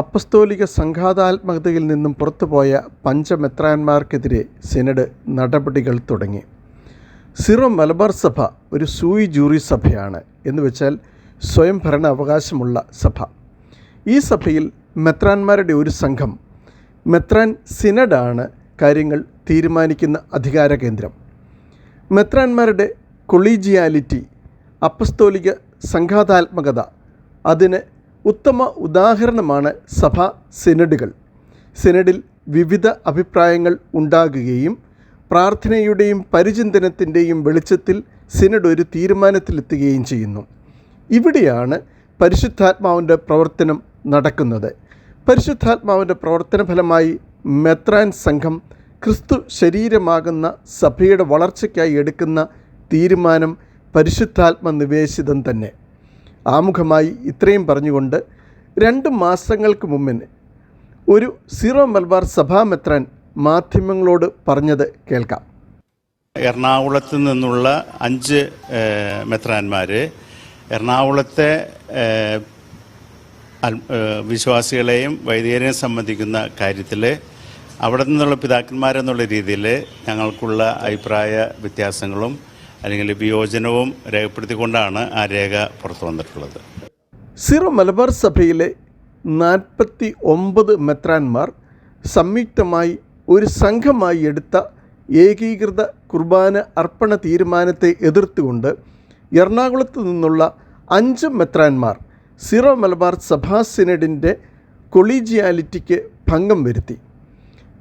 അപ്പസ്തോലിക സംഘാതാത്മകതയിൽ നിന്നും പുറത്തുപോയ പഞ്ചമെത്രാന്മാർക്കെതിരെ സിനഡ് നടപടികൾ തുടങ്ങി. സിറോ മലബാർ സഭ ഒരു സൂയി ജൂറി സഭയാണ് എന്ന് വെച്ചാൽ സ്വയം ഭരണ അവകാശമുള്ള സഭ. ഈ സഭയിൽ മെത്രാന്മാരുടെ ഒരു സംഘം മെത്രാൻ സിനഡാണ് കാര്യങ്ങൾ തീരുമാനിക്കുന്ന അധികാര കേന്ദ്രം. മെത്രാന്മാരുടെ കൊളീജിയാലിറ്റി അപ്പസ്തോലിക സംഘാതാത്മകത അതിന് ഉത്തമ ഉദാഹരണമാണ് സഭ സെനഡുകൾ. സെനഡിൽ വിവിധ അഭിപ്രായങ്ങൾ ഉണ്ടാകുകയും പ്രാർത്ഥനയുടെയും പരിചിന്തനത്തിന്റെയും വെളിച്ചത്തിൽ സിനഡ് ഒരു തീരുമാനത്തിലെത്തുകയും ചെയ്യുന്നു. ഇവിടെയാണ് പരിശുദ്ധാത്മാവിന്റെ പ്രവർത്തനം നടക്കുന്നത്. പരിശുദ്ധാത്മാവിന്റെ പ്രവർത്തന ഫലമായി മെത്രാൻ സംഘം ക്രിസ്തു ശരീരമാകുന്ന സഭയുടെ വളർച്ചയ്ക്കായി എടുക്കുന്ന തീരുമാനം പരിശുദ്ധാത്മ നിവേശിതം തന്നെ. ആമുഖമായി ഇത്രയും പറഞ്ഞുകൊണ്ട് രണ്ട് മാസങ്ങൾക്ക് മുമ്പിന് ഒരു സീറോ മലബാർ സഭാ മെത്രാൻ മാധ്യമങ്ങളോട് പറഞ്ഞത് കേൾക്കാം. എറണാകുളത്ത് നിന്നുള്ള അഞ്ച് മെത്രാന്മാർ എറണാകുളത്തെ വിശ്വാസികളെയും വൈദികരെയും സംബന്ധിക്കുന്ന കാര്യത്തിൽ അവിടെ നിന്നുള്ള പിതാക്കന്മാരെന്നുള്ള രീതിയിൽ ഞങ്ങൾക്കുള്ള അഭിപ്രായ വ്യത്യാസങ്ങളും അല്ലെങ്കിൽ വിയോജനവും രേഖപ്പെടുത്തിക്കൊണ്ടാണ് ആ രേഖ പുറത്തു വന്നിട്ടുള്ളത്. സീറോ മലബാർ സഭയിലെ നാൽപ്പത്തി ഒമ്പത് മെത്രാന്മാർ സംയുക്തമായി ഒരു സംഘമായി എടുത്ത ഏകീകൃത കുർബാന അർപ്പണ തീരുമാനത്തെ എതിർത്തുകൊണ്ട് എറണാകുളത്ത് നിന്നുള്ള അഞ്ച് മെത്രാന്മാർ സിറോ മലബാർ സഭാ സിനഡിന്റെ കൊളീജിയാലിറ്റിക്ക് ഭംഗം വരുത്തി.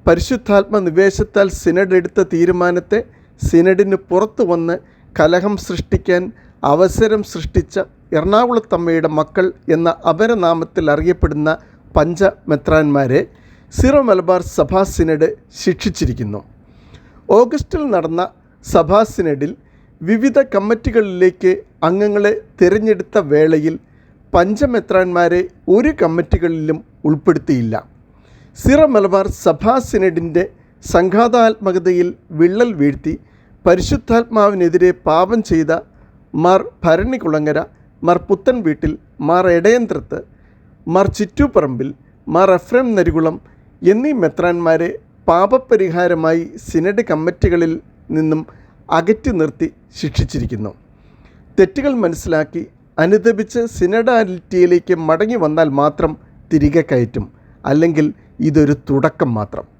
പരിശുദ്ധാത്മ നിവേശത്താൽ സിനഡ് എടുത്ത തീരുമാനത്തെ സിനഡിന് പുറത്തു വന്ന് കലഹം സൃഷ്ടിക്കാൻ അവസരം സൃഷ്ടിച്ച എറണാകുളത്തമ്മയുടെ മക്കൾ എന്ന അപരനാമത്തിൽ അറിയപ്പെടുന്ന പഞ്ച മെത്രാന്മാരെ സിറോ മലബാർ സഭാ സിനഡ് ശിക്ഷിച്ചിരിക്കുന്നു. ഓഗസ്റ്റിൽ നടന്ന സഭാ സിനഡിൽ വിവിധ കമ്മിറ്റികളിലേക്ക് അംഗങ്ങളെ തിരഞ്ഞെടുത്ത വേളയിൽ പഞ്ചമെത്രാന്മാരെ ഒരു കമ്മിറ്റികളിലും ഉൾപ്പെടുത്തിയില്ല. സിറോ മലബാർ സഭാ സിനഡിന്റെ സംഘാതാത്മകതയിൽ വിള്ളൽ വീഴ്ത്തി പരിശുദ്ധാത്മാവിനെതിരെ പാപം ചെയ്ത മാർ ഭരണികുളങ്ങര മാർ പുത്തൻ വീട്ടിൽ മാർ എടയന്ത്രത്ത് മാർ ചിറ്റൂപ്പറമ്പിൽ മാർ അഫ്രം നരികുളം എന്നീ മെത്രാന്മാരെ പാപപരിഹാരമായി സിനഡ് കമ്മിറ്റികളിൽ നിന്നും അകറ്റി നിർത്തി ശിക്ഷിച്ചിരിക്കുന്നു. തെറ്റുകൾ മനസ്സിലാക്കി അനുദപിച്ച് സിനഡാലിറ്റിയിലേക്ക് മടങ്ങി വന്നാൽ മാത്രം തിരികെ കയറ്റും. അല്ലെങ്കിൽ ഇതൊരു തുടക്കം മാത്രം.